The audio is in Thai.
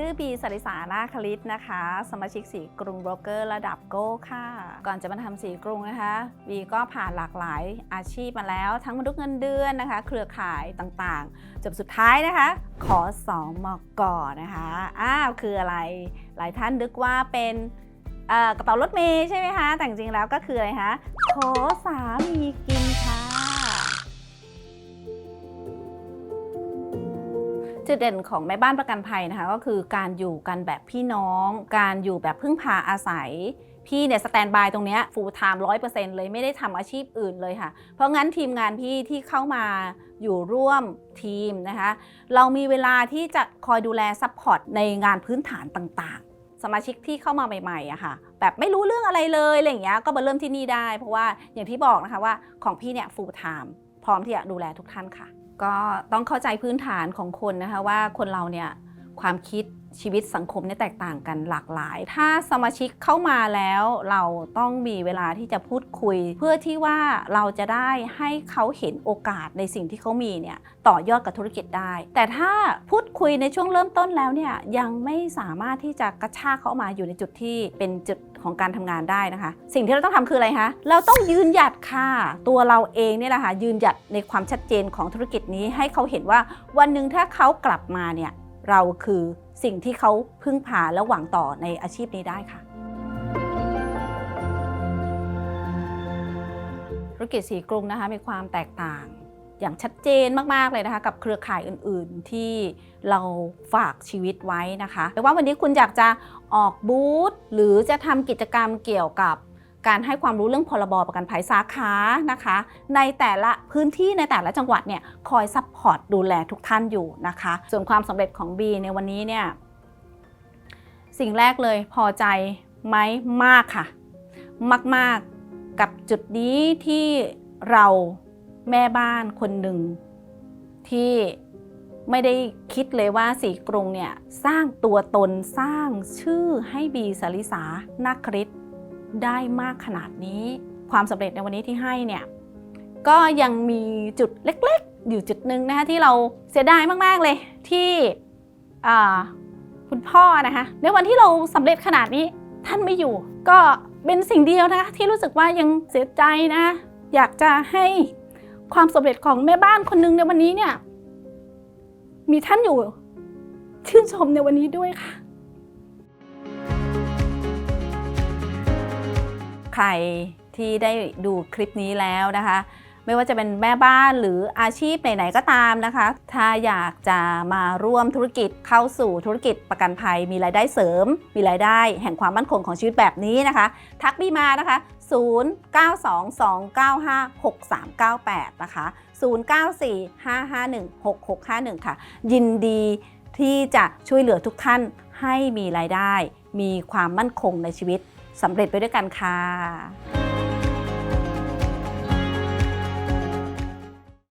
ื่อบีสริสานาคลิตนะคะ สมาชิกสีกรุงโบรกเกอร์ระดับโก้ค่ะ ก่อนจะมาทำสีกรุงนะคะวีก็ผ่านหลากหลายอาชีพมาแล้วทั้งมนุษย์เงินเดือนนะคะ เครือข่ายต่างๆจบสุดท้ายนะคะ ขอสองมอกก่อนะคะอ้าวคืออะไรหลายท่านนึกว่าเป็นกระเป๋ารถเมย์ใช่ไหมคะ แต่จริงๆแล้วก็คืออะไรคะขอสามีกิน จุดเด่นของแม่บ้านประกันภัยนะคะ ก็คือการอยู่กันแบบพี่น้อง การอยู่แบบพึ่งพาอาศัยพี่เนี่ยสแตนบายตรงเนี้ยฟูลไทม์ร้อยเปอร์เซ็นต์เลยไม่ได้ทำอาชีพอื่นเลยค่ะ เพราะงั้นทีมงานพี่ที่เข้ามาอยู่ร่วมทีมนะคะ เรามีเวลาที่จะคอยดูแลซัพพอร์ตในงานพื้นฐานต่างๆ สมาชิกที่เข้ามาใหม่ๆอะค่ะ แบบไม่รู้เรื่องอะไรเลยอะไรอย่างเงี้ยก็มาเริ่มที่นี่ได้ เพราะว่าอย่างที่บอกนะคะว่าของพี่เนี่ยฟูลไทม์พร้อมที่จะดูแลทุกท่านค่ะ ก็ต้องเข้าใจพื้นฐานของคนนะคะว่าคนเราเนี่ยความคิด ชีวิตสังคมเนี่ยแตกต่างกันหลากหลาย ถ้าสมาชิกเข้ามาแล้วเราต้องมีเวลาที่จะพูดคุย เพื่อที่ว่าเราจะได้ให้เขาเห็นโอกาสในสิ่งที่เขามีเนี่ยต่อยอดกับธุรกิจได้ แต่ถ้าพูดคุยในช่วงเริ่มต้นแล้วเนี่ยยังไม่สามารถที่จะกระชากเขามาอยู่ในจุดที่เป็นจุดของการทำงานได้นะคะ สิ่งที่เราต้องทำคืออะไรคะเราต้องยืนหยัดค่ะ ตัวเราเองเนี่ยแหละค่ะยืนหยัดในความชัดเจนของธุรกิจนี้ให้เขาเห็นว่าวันหนึ่งถ้าเขากลับมาเนี่ย เราคือสิ่งที่เขาพึ่งพาและหวังต่อในอาชีพนี้ได้ค่ะ ธุรกิจสีกรุงนะคะมีความแตกต่างอย่างชัดเจนมาก ๆ เลยนะคะ กับเครือข่ายอื่น ๆ ที่เราฝากชีวิตไว้นะคะไม่ว่าวันนี้คุณอยากจะออกบูธหรือจะทำกิจกรรมเกี่ยวกับ การให้ความรู้เรื่องพรบประกันภัยสาขานะคะ ในแต่ละพื้นที่ในแต่ละจังหวัดเนี่ยคอยซัพพอร์ตดูแลทุกท่านอยู่นะคะ ส่วนความสำเร็จของ B ในวันนี้เนี่ยสิ่งแรกเลยพอใจไหมมากค่ะ มาก ๆกับจุดนี้ที่เราแม่บ้านคนหนึ่งที่ไม่ได้คิดเลยว่าสีกรุงเนี่ยสร้างตัวตนสร้างชื่อให้บีสาริสานาคริต ได้มากขนาดนี้ ความสำเร็จในวันนี้ที่ให้เนี่ยก็ยังมีจุดเล็กๆ อยู่จุดหนึ่งนะคะที่เราเสียดายมากๆเลยที่คุณพ่อนะคะในวันที่เราสำเร็จขนาดนี้ท่านไม่อยู่ ก็เป็นสิ่งเดียวนะคะที่รู้สึกว่ายังเสียใจนะอยากจะให้ความสำเร็จของแม่บ้านคนหนึ่งในวันนี้เนี่ยมีท่านอยู่ชื่นชมในวันนี้ด้วยค่ะ ใครที่ได้ดูคลิปนี้แล้วนะคะ ไม่ว่าจะเป็นแม่บ้านหรืออาชีพไหนๆก็ตามนะคะ ถ้าอยากจะมาร่วมธุรกิจเข้าสู่ธุรกิจประกันภัย มีรายได้เสริม มีรายได้แห่งความมั่นคงของชีวิตแบบนี้นะคะ ทักบีมานะคะ 0922956398 นะคะ 0945516651 ค่ะ ยินดีที่จะช่วยเหลือทุกท่านให้มีรายได้ มีความมั่นคงในชีวิต สำเร็จไปด้วยกันค่ะ